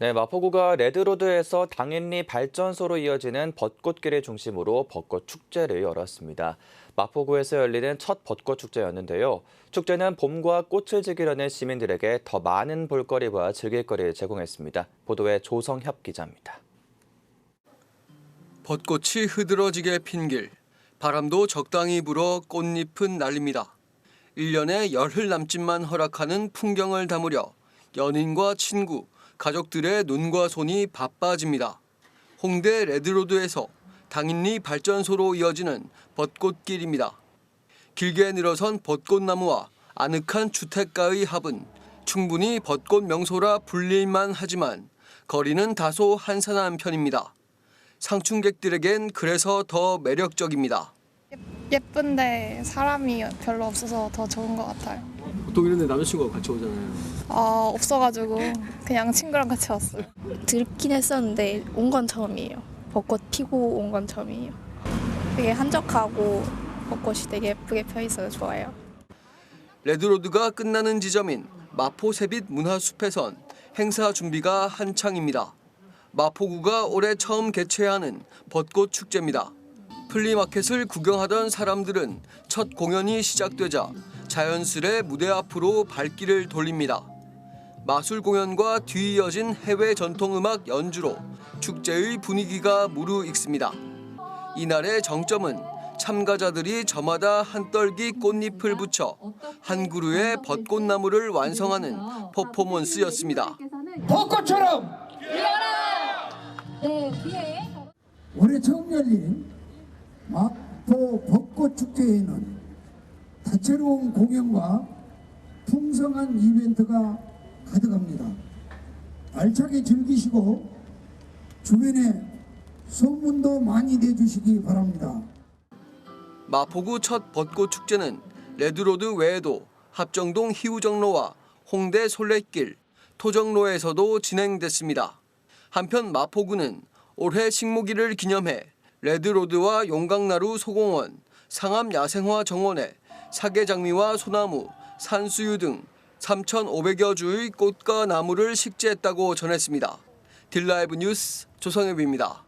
네, 마포구가 레드로드에서 당인리 발전소로 이어지는 벚꽃길을 중심으로 벚꽃 축제를 열었습니다. 마포구에서 열리는 첫 벚꽃 축제였는데요. 축제는 봄과 꽃을 즐기려는 시민들에게 더 많은 볼거리와 즐길거리를 제공했습니다. 보도에 조성협 기자입니다. 벚꽃이 흐드러지게 핀 길, 바람도 적당히 불어 꽃잎은 날립니다. 1년에 열흘 남짓만 허락하는 풍경을 담으려 연인과 친구, 가족들의 눈과 손이 바빠집니다. 홍대 레드로드에서 당인리 발전소로 이어지는 벚꽃길입니다. 길게 늘어선 벚꽃나무와 아늑한 주택가의 합은 충분히 벚꽃 명소라 불릴만 하지만 거리는 다소 한산한 편입니다. 상충객들에겐 그래서 더 매력적입니다. 예쁜데 사람이 별로 없어서 더 좋은 것 같아요. 보통 이런데 남자친구가 같이 오잖아요. 아 없어가지고 그냥 친구랑 같이 왔어요. 들긴 했었는데 온 건 처음이에요. 벚꽃 피고 온 건 처음이에요. 되게 한적하고 벚꽃이 되게 예쁘게 펴 있어서 좋아요. 레드로드가 끝나는 지점인 마포 세빛 문화숲에선 행사 준비가 한창입니다. 마포구가 올해 처음 개최하는 벚꽃 축제입니다. 플리마켓을 구경하던 사람들은 첫 공연이 시작되자 자연스레 무대 앞으로 발길을 돌립니다. 마술 공연과 뒤이어진 해외 전통 음악 연주로 축제의 분위기가 무르익습니다. 이날의 정점은 참가자들이 저마다 한 떨기 꽃잎을 붙여 한 그루의 벚꽃나무를 완성하는 퍼포먼스였습니다. 벚꽃처럼 올해 처음 열린 마포 벚꽃 축제에는 다채로운 공연과 풍성한 이벤트가 가득합니다. 알차게 즐기시고 주변에 소문도 많이 내주시기 바랍니다. 마포구 첫 벚꽃 축제는 레드로드 외에도 합정동 희우정로와 홍대 솔레길, 토정로에서도 진행됐습니다. 한편 마포구는 올해 식목일을 기념해 레드로드와 용강나루 소공원, 상암 야생화 정원에 사계장미와 소나무, 산수유 등 3,500여 주의 꽃과 나무를 식재했다고 전했습니다. 딜라이브 뉴스 조성엽입니다.